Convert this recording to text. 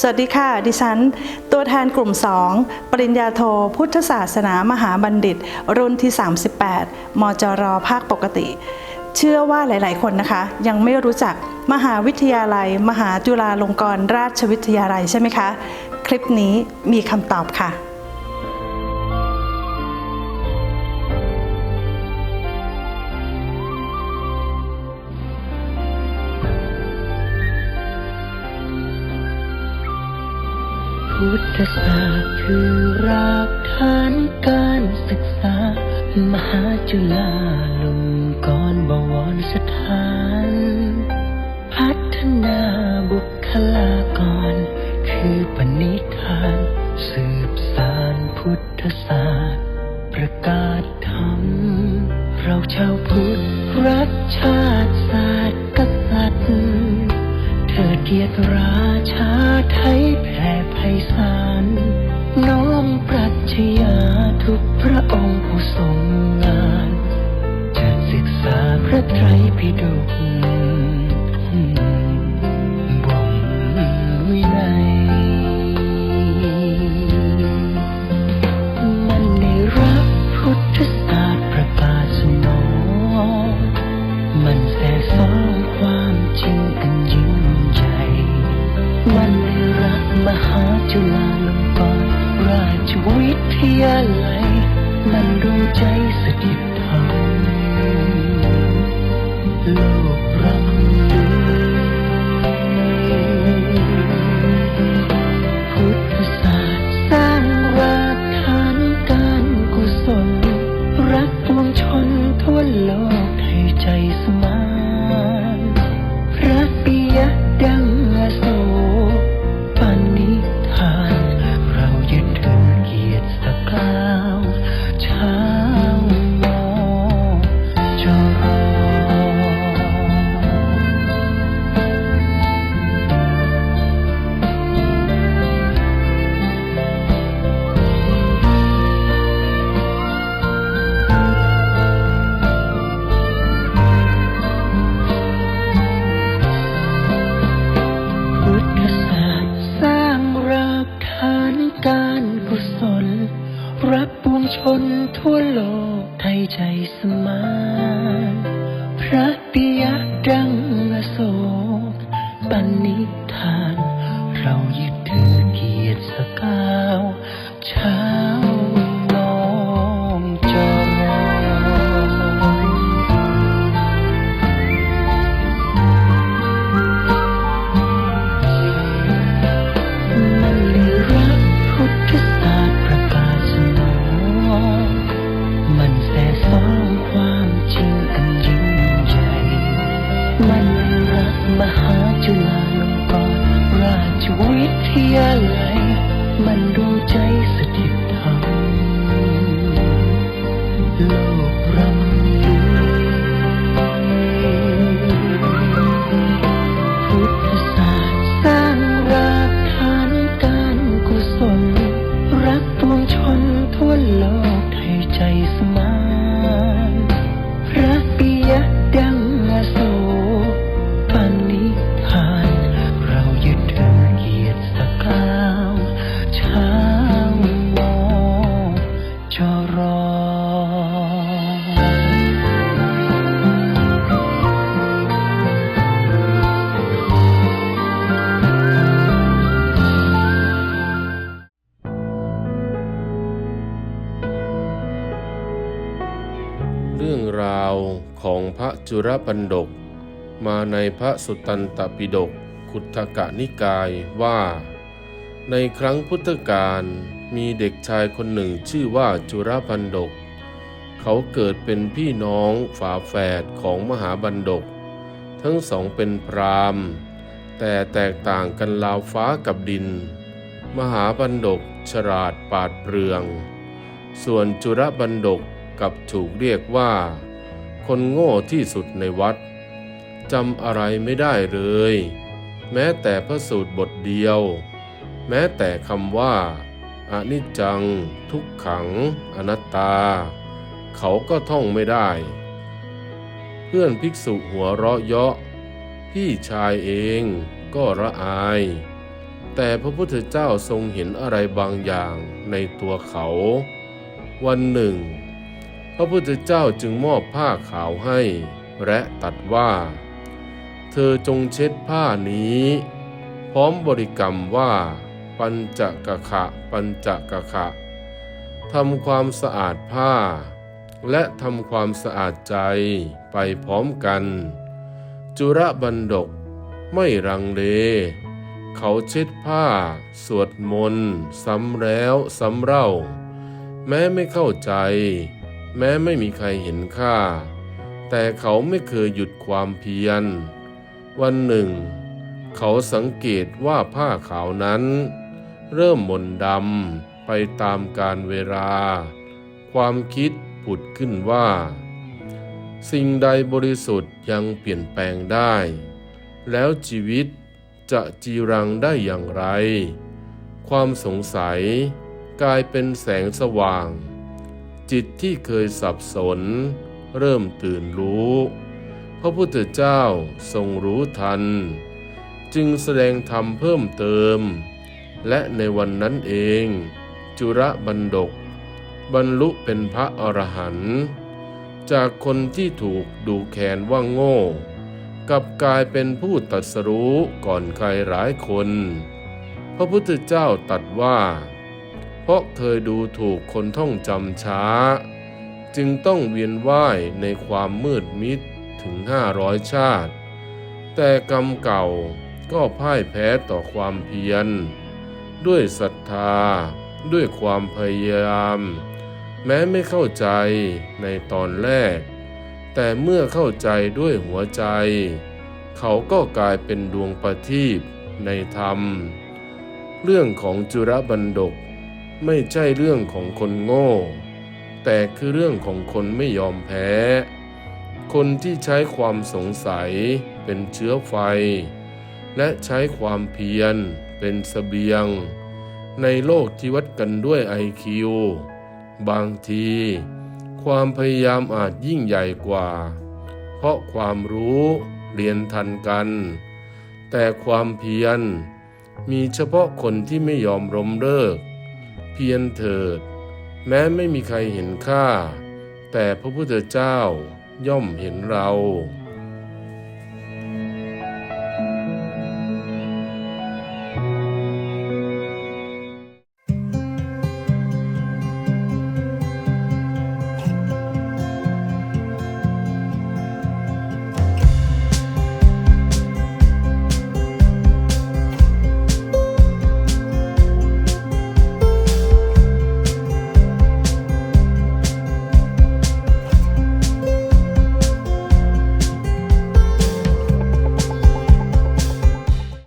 สวัสดีค่ะ ดิฉัน ตัวแทนกลุ่ม 2 ปริญญาโท พุทธศาสนามหาบัณฑิต รุ่นที่ 38 มจร ภาคปกติ เชื่อว่าหลาย ๆ คนนะคะ ยังไม่รู้จักมหาวิทยาลัย มหาจุฬาลงกรณราชวิทยาลัยใช่ไหมคะ คลิปนี้มีคำตอบค่ะ พุทธศาสตร์คือรากฐานการศึกษา มหาจุฬาลงกรณบวรสถาน พัฒนาบุคลากร คือปณิธาน สืบสารพุทธศาสตร์ ประกาศธรรม เราชาวพุทธรักชาติศาสตร์กษัตริย์เธอเกียรติราชาไทยแผ่ ไสสารน้อมปรัชญาทุกพระองค์ผู้ทรงงานจะศึกษาพระไตรปิฎก ที่อะไรมันรู้ใจสถิตธรรมโลกเรา มันรักมหาจุฬาลงกรณราชวิทยาลัย มันรู้ใจสถิตธรรม พระจุรปันดก มาในพระสุตตันตปิฎกขุททกนิกายว่า ในครั้งพุทธกาลมีเด็กชายคนหนึ่งชื่อว่าจุรปันดก เขาเกิดเป็นพี่น้องฝาแฝดของมหาบันดก ทั้งสองเป็นพรามแต่แตกต่างกันราวฟ้ากับดิน มหาบันดกฉลาดปาดเปรือง ส่วนจุรบันดกกับถูกเรียกว่า คนโง่ที่สุดในวัดจำอะไรไม่ได้เลย แม้แต่พระสูตรบทเดียว แม้แต่คำว่าอนิจจัง ทุกขัง อนัตตา เขาก็ท่องไม่ได้ เพื่อนภิกษุหัวเราะเยาะ พี่ชายเองก็ระอาย แต่พระพุทธเจ้าทรงเห็นอะไรบางอย่างในตัวเขา วันหนึ่ง พระพุทธเจ้าจึงมอบผ้าขาวให้ และตัดว่า เธอจงเช็ดผ้านี้ พร้อมบริกรรมว่า ปัญจกะขะ ปัญจกะขะทำความสะอาดผ้า และทำความสะอาดใจไปพร้อมกัน จุระบันดกไม่รังเล เขาเช็ดผ้า สวดมนต์ซ้ำแล้วซ้ำเล่า แม้ไม่เข้าใจ แม้ไม่มีใครเห็นค่า แต่เขาไม่เคยหยุดความเพียร วันหนึ่ง เขาสังเกตว่าผ้าขาวนั้น เริ่มหม่นดำไปตามกาลเวลา ความคิดผุดขึ้นว่า สิ่งใดบริสุทธิ์ยังเปลี่ยนแปลงได้ แล้วชีวิตจะจีรังได้อย่างไร ความสงสัยกลายเป็นแสงสว่าง จิตที่เคยสับสน เริ่มตื่นรู้ พระพุทธเจ้าทรงรู้ทัน จึงแสดงธรรมเพิ่มเติม และในวันนั้นเอง จุระบันดก บรรลุเป็นพระอรหันต์จากคนที่ถูกดูแคลนว่าโง่กลับกลายเป็นผู้ตัดสรู้ก่อนใครหลายคน พระพุทธเจ้าตัดว่า เพราะเคยดูถูกคนท่องจำช้า จึงต้องเวียนว่ายในความมืดมิดถึงห้าร้อยชาติ แต่กรรมเก่าก็พ่ายแพ้ต่อความเพียร ด้วยศรัทธา ด้วยความพยายาม แม้ไม่เข้าใจในตอนแรก แต่เมื่อเข้าใจด้วยหัวใจ เขาก็กลายเป็นดวงประทีปในธรรม เรื่องของจุรบันดก ไม่ใช่เรื่องของคนโง่ แต่คือเรื่องของคนไม่ยอมแพ้ คนที่ใช้ความสงสัยเป็นเชื้อไฟ และใช้ความเพียรเป็นเสบียง ในโลกที่วัดกันด้วยไอคิวบางที ความพยายามอาจยิ่งใหญ่กว่า เพราะความรู้เรียนทันกัน แต่ความเพียรมีเฉพาะคนที่ไม่ยอมล้มเลิก เพียรเถิด แม้ไม่มีใครเห็นข้าแต่พระพุทธเจ้าย่อมเห็นเรา